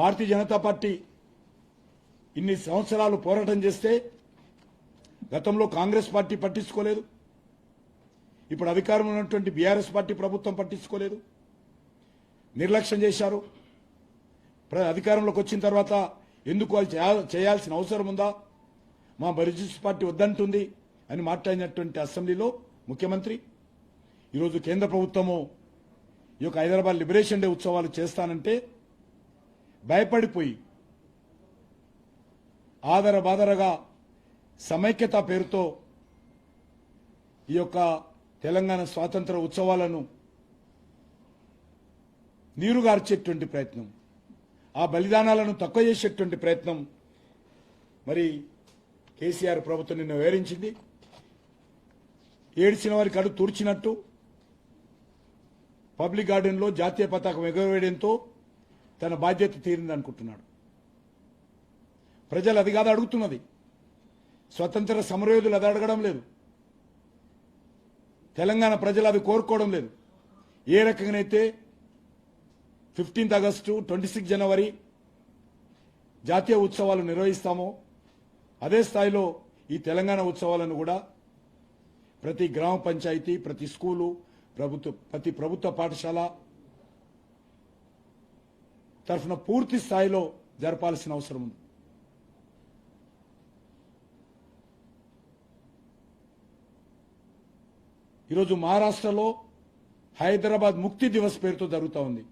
Bharatiya Janata party ఇన్ని సంవత్సరాలు పోరాటం చేస్తే గతంలో కాంగ్రెస్ పార్టీ పట్టించుకోలేదు. ఇప్పుడు అధికారంలో ఉన్నటువంటి బీఆర్ఎస్ పార్టీ ప్రభుత్వం పట్టించుకోలేదు. నిర్లక్ష్యం చేశారు. ప్ర- అధికారంలోకి వచ్చిన తర్వాత ఎందుకు వాళ్ళు చేయ- చేయాల్సిన అవసరం ఉందా? మా బరిజిస్ పార్టీ వద్దంటుంది అని మాట్లాడినటువంటి అసెంబ్లీలో ముఖ్యమంత్రి ఈరోజు కేంద్ర ప్రభుత్వము ఈ యొక్క హైదరాబాద్ లిబరేషన్ డే ఉత్సవాలు చేస్తానంటే భయపడిపోయి ఆదర బాదరగా సమైక్యత పేరుతో ఈ యొక్క తెలంగాణ స్వాతంత్ర ఉత్సవాలను నీరుగార్చేటువంటి ప్రయత్నం ఆ బలిదానాలను తక్కువ చేసేటువంటి ప్రయత్నం మరి కేసీఆర్ ప్రభుత్వం నిన్న వివరించింది ఏడ్చిన వారికి అడుగు తూర్చినట్టు పబ్లిక్ గార్డెన్లో జాతీయ పతాకం ఎగరవేయడంతో తన బాధ్యత తీరింది అనుకుంటున్నాడు ప్రజలు అది కాదు అడుగుతున్నది. స్వతంత్ర సమరయోధులు అది అడగడం లేదు. తెలంగాణ ప్రజలు అది కోరుకోవడం లేదు. ఏ రకంగానైతే ఫిఫ్టీన్త్ ఆగస్టు ట్వంటీ సిక్స్ జనవరి జాతీయ ఉత్సవాలు నిర్వహిస్తామో అదే స్థాయిలో ఈ తెలంగాణ ఉత్సవాలను కూడా ప్రతి గ్రామ పంచాయతీ ప్రతి స్కూలు ప్రభుత్వ ప్రతి ప్రభుత్వ పాఠశాల తరఫున పూర్తి స్థాయిలో జరపాల్సిన అవసరం ఉంది. ఈరోజు మహారాష్ట్రలో హైదరాబాద్ ముక్తి దివస్ పేరుతో జరుగుతూ ఉంది.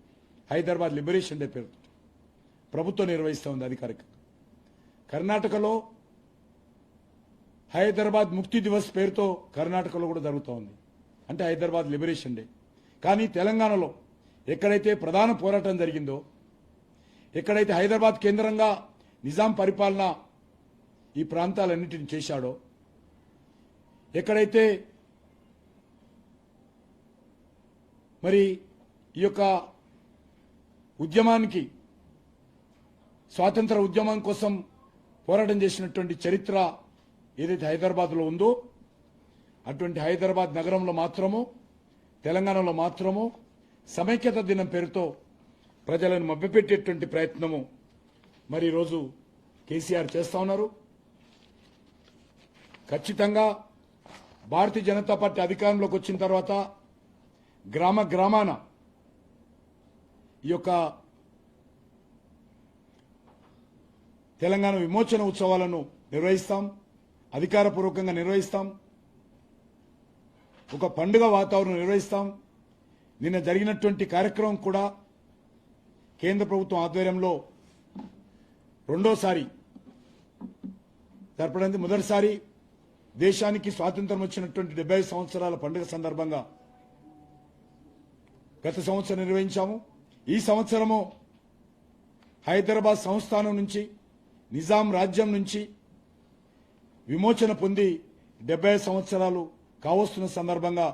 హైదరాబాద్ లిబరేషన్ డే పేరుతో. ప్రభుత్వం నిర్వహిస్తూ ఉంది అధికారికంగా కర్ణాటకలో హైదరాబాద్ ముక్తి దివస్ పేరుతో కర్ణాటకలో కూడా జరుగుతూ ఉంది. అంటే హైదరాబాద్ లిబరేషన్ డే. కానీ తెలంగాణలో ఎక్కడైతే ప్రధాన పోరాటం జరిగిందో ఎక్కడైతే హైదరాబాద్ కేంద్రంగా నిజాం పరిపాలన ఈ ప్రాంతాలన్నింటిని చేశాడో ఎక్కడైతే మరి ఈ యొక్క ఉద్యమానికి స్వాతంత్ర ఉద్యమం కోసం పోరాటం చేసినటువంటి చరిత్ర ఏదైతే హైదరాబాద్లో ఉందో అటువంటి హైదరాబాద్ నగరంలో మాత్రము తెలంగాణలో మాత్రము సమైక్యత దినం పేరుతో ప్రజలను మభ్యపెట్టేటువంటి ప్రయత్నము మరి ఈరోజు కేసీఆర్ చేస్తా ఉన్నారు. ఖచ్చితంగా భారతీయ జనతా పార్టీ అధికారంలోకి వచ్చిన తర్వాత గ్రామ గ్రామాన ఈ యొక్క తెలంగాణ విమోచన ఉత్సవాలను నిర్వహిస్తాం అధికారపూర్వకంగా నిర్వహిస్తాం ఒక పండుగ వాతావరణం నిర్వహిస్తాం. నిన్న జరిగినటువంటి కార్యక్రమం కూడా కేంద్ర ప్రభుత్వం ఆధ్వర్యంలో రెండోసారి జరపడానికి మొదటిసారి దేశానికి స్వాతంత్రం వచ్చినటువంటి డెబ్బై సంవత్సరాల పండుగ సందర్భంగా గత సంవత్సరం నిర్వహించాము. ఈ సంవత్సరము హైదరాబాద్ సంస్థానం నుంచి నిజాం రాజ్యం నుంచి విమోచన పొంది డెబ్బై సంవత్సరాలు కావస్తున్న సందర్భంగా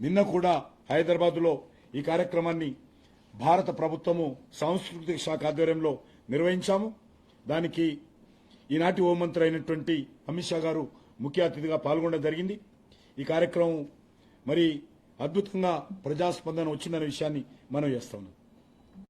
నిన్న కూడా హైదరాబాద్లో ఈ కార్యక్రమాన్ని భారత ప్రభుత్వము సాంస్కృతిక శాఖ ఆధ్వర్యంలో నిర్వహించాము. దానికి ఈనాటి హోంమంత్రి అయినటువంటి అమిత్ షా గారు ముఖ్య అతిథిగా పాల్గొనడం జరిగింది. ఈ కార్యక్రమం మరి అద్భుతంగా ప్రజాస్పందన వచ్చిందనే విషయాన్ని మనం చేస్తా ఉన్నాం.